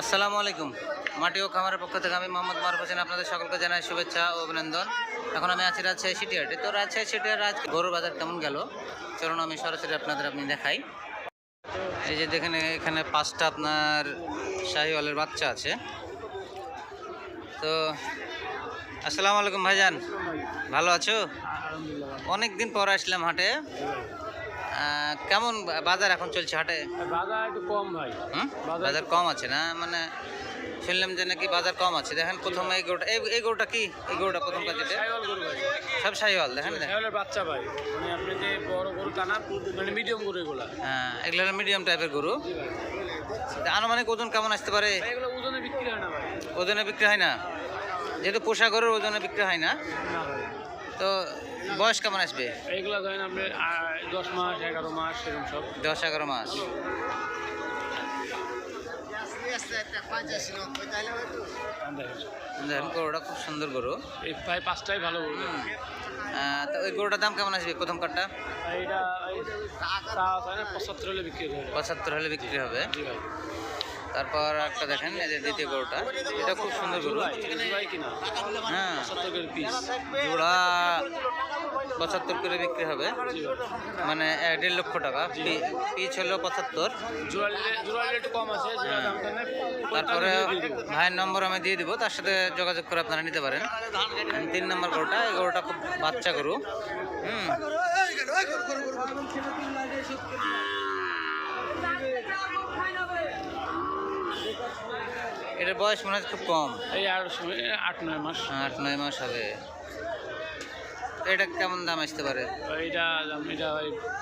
আসসালামু আলাইকুম। মাটি ও খামারের পক্ষ থেকে আমি মোহাম্মদ মারুফ হোসেন আপনাদের সকলকে জানাই শুভেচ্ছা ও অভিনন্দন। এখন আমি আছি রাজশাহী সিটিহাটে তো রাজশাহী সিটিহাট আজ গরুর বাজার কেমন গেল? চলুন আমি সরাসরি আপনাদের আপনি দেখাই। এই যে দেখেন, এখানে পাঁচটা আপনার শাহিওয়ালের বাচ্চা আছে। তো আসসালামু আলাইকুম ভাইজান। ভালো আছো? অনেক দিন পর আসলাম হাটে। কেমন বাজার এখন চলছে হাটে? বাজার একটু কম ভাই? বাজার কম আছে না? মানে শুনলাম যে নাকি বাজার কম আছে। দেখেন প্রথমে এই গরুটা এই গরুটা কি? এই গরুটা প্রথম কাজ যেটা সাইওয়াল সব শাহিওয়াল দেখেন সাইওয়ালের বাচ্চা ভাই। মানে আপনি যে বড় গরু না মানে মিডিয়াম গরু এগুলা। হ্যাঁ এগুলো হলো মিডিয়াম টাইপের গরু। আনুমানিক ওজন কেমন আসতে পারে? এগুলো ওজনে বিক্রি হয় না ভাই। ওজনে বিক্রি হয় না? যেহেতু পোষা গরুর ওজনে বিক্রি হয় না? তো বয়স কেমন আসবে? এইগুলা ধরেন আপনি দশ মাস এগারো মাস এরকম সব। দশ এগারো মাস। দেখেন। গরুটা খুব সুন্দর গরু। এই প্রায় পাঁচটাই ভালো গরু। তো ওই গরুটার দাম কেমন আসবে? প্রথম কাঠটা পঁচাত্তর হলে বিক্রি পঁচাত্তর হলে বিক্রি হবে। তারপর একটা দেখেন এই যে দ্বিতীয় গরুটা। এটা খুব সুন্দর গরু। হ্যাঁ। জোড়া পঁচাত্তর করে বিক্রি হবে। মানে দেড় লক্ষ টাকা। পিচ হলো পঁচাত্তর। কেন তারপরে ভাইয়ের নম্বর আমি দিয়ে দিব তার সাথে যোগাযোগ করে আপনারা নিতে পারেন। তিন নম্বর গরুটা এই গরুটা খুব বাচ্চা গরু। হুম। এটার বয়স মনে হচ্ছে খুব কম। এই আর আট নয় মাস। আট নয় মাস হবে। এটা কেমন দাম আসতে পারে? এইটা দাম এটা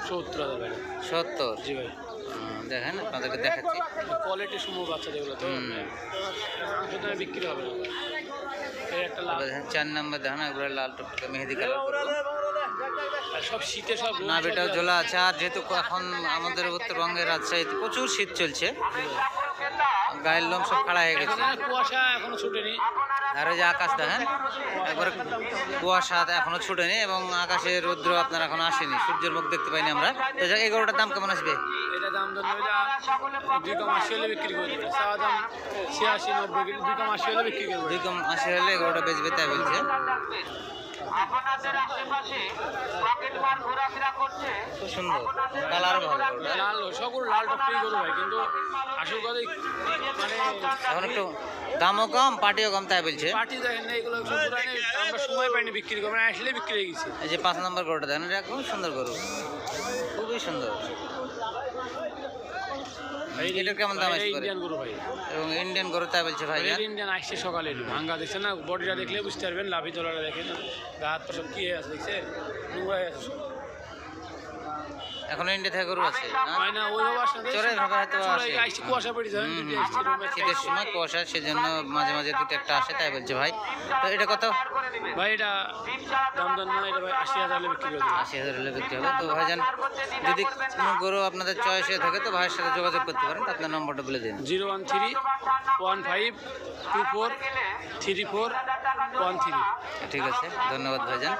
সত্তর হাজার সত্তর? জি ভাই। দেখেন আপনাদেরকে দেখাচ্ছি। কোয়ালিটি সমূহ বাচ্চা যেগুলো তো সেটা বিক্রি হবে না। একটা চার নম্বর দেখেন একবারে লাল টুকটুকে মেহেদি কালার। সব শীতে সব নাভিটাও সব- আছে। আর যেহেতু এখন আমাদের উত্তরবঙ্গের রাজশাহীতে প্রচুর শীত চলছে। গায়ের লোম সব খাড়া হয়ে গেছে। কুয়াশা এখনও ছুটেনি। আর ওই যে আকাশ দেখেন একবারে কুয়াশা এখনও ছুটেনি এবং আকাশে রৌদ্র আপনার এখন আসেনি। সূর্যের মুখ দেখতে পাইনি আমরা। তো যাক, এগারোটার দাম কেমন আসবে? এটা দাম দুই কম আশি হলে বিক্রি করে দেবে। চাওয়া দাম ছিয়াশি নব্বই দুই কম আশি হলে বিক্রি করবে দুই কম আশি হলে এগারোটা বেচবে তাই বলছে। আপনাদের আশেপাশে পকেট মার ঘোরাফেরা করছে। খুব সুন্দর। কালার ভালো। লাল সকল লাল করব ভাই কিন্তু আসল কথা মানে এখন একটু দামও কম পাটিও কম তাই বলছে। পার্টি দেখেন না এগুলো আমরা সময় পাইনি বিক্রি করব মানে আসলে বিক্রি হয়ে গেছে। এই যে পাঁচ নম্বর গরুটা দেখেন এটা খুব সুন্দর গরু। খুবই সুন্দর। এটার কেমন দাম আসছে ইন্ডিয়ান গরু ভাই। এবং ইন্ডিয়ান গরু তাই বলছে ভাই ইন্ডিয়ান আসছে সকালে ভাঙ্গা দেখছে না বডিটা দেখলে বুঝতে পারবেন লাভি তোলাটা দেখেন। গা হাত সব কি হয়ে আছে দেখছে নোংরা হয়ে আছে। এখন ইন্ডিয়া থেকে গরু আছে। হয়? ভাবে হয়তো আসে। কুয়াশা পড়ে শীতের সময় কুয়াশা সেজন্য মাঝে মাঝে দুটো একটা আসে তাই বলছে ভাই। তো এটা কত? ভাই এটা দাম দাম না এটা ভাই আশি হাজার বিক্রি করে আশি হাজার হলে বিক্রি হবে। তো ভাইজান যদি কোনো গরু আপনাদের চয়েস হয়ে থাকে তো ভাইয়ের সাথে যোগাযোগ করতে পারেন আপনার নম্বরটা বলে দিন। Zero one three one five two four three four one three. ঠিক আছে ধন্যবাদ ভাইজান।